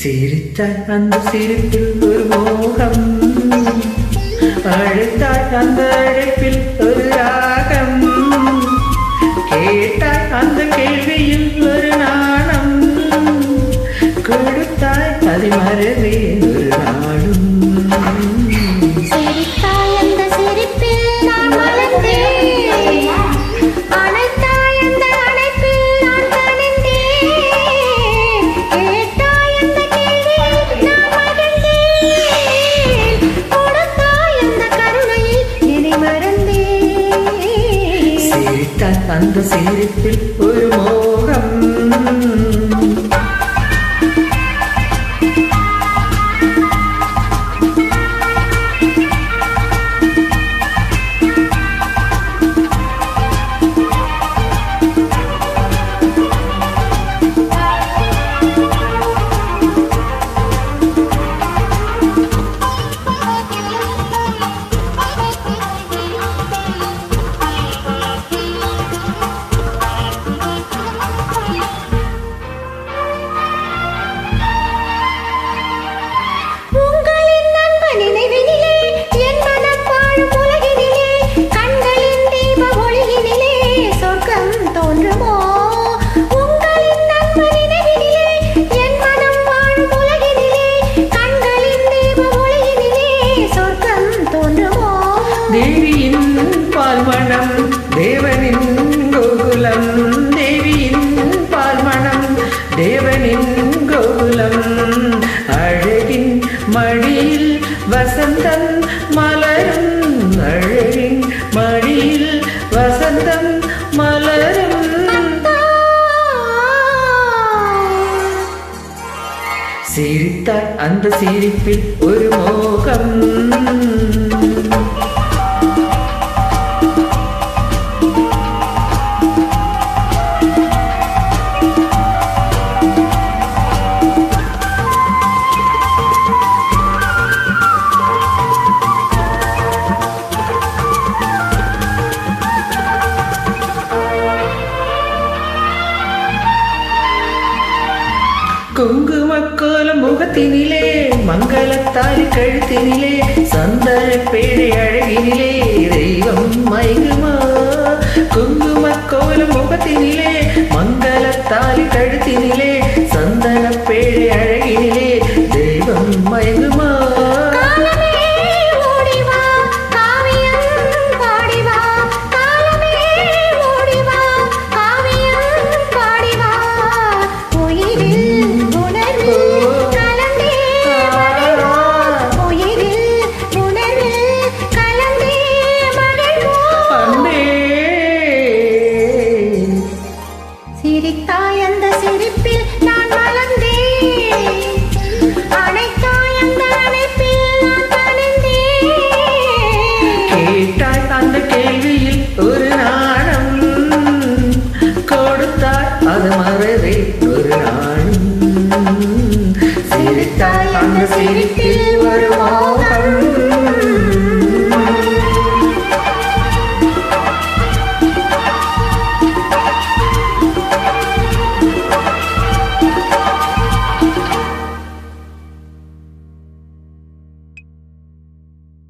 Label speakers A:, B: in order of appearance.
A: சிரித்தாய் அந்த சிரிப்பில் ஒரு மோகம். அழைத்தாய் அந்த அழைப்பில் ஒரு ராகம். கேட்டாய் அந்த கேள்வியில் ஒரு நாணம். கொடுத்தாய் அது மறவே ஒரு
B: நாணம். அந்த சிரிப்பில்
A: ஒரு மோ 人都。சிரித்தார் அந்த சிரிப்பில் ஒரு மோகம். முகத்தினிலே மங்களத்தாய் கழுத்தினிலே சந்தன பேழை அழகினிலே தெய்வம் மயங்குமா? குங்கும
B: கோலம்
A: முகத்தினிலே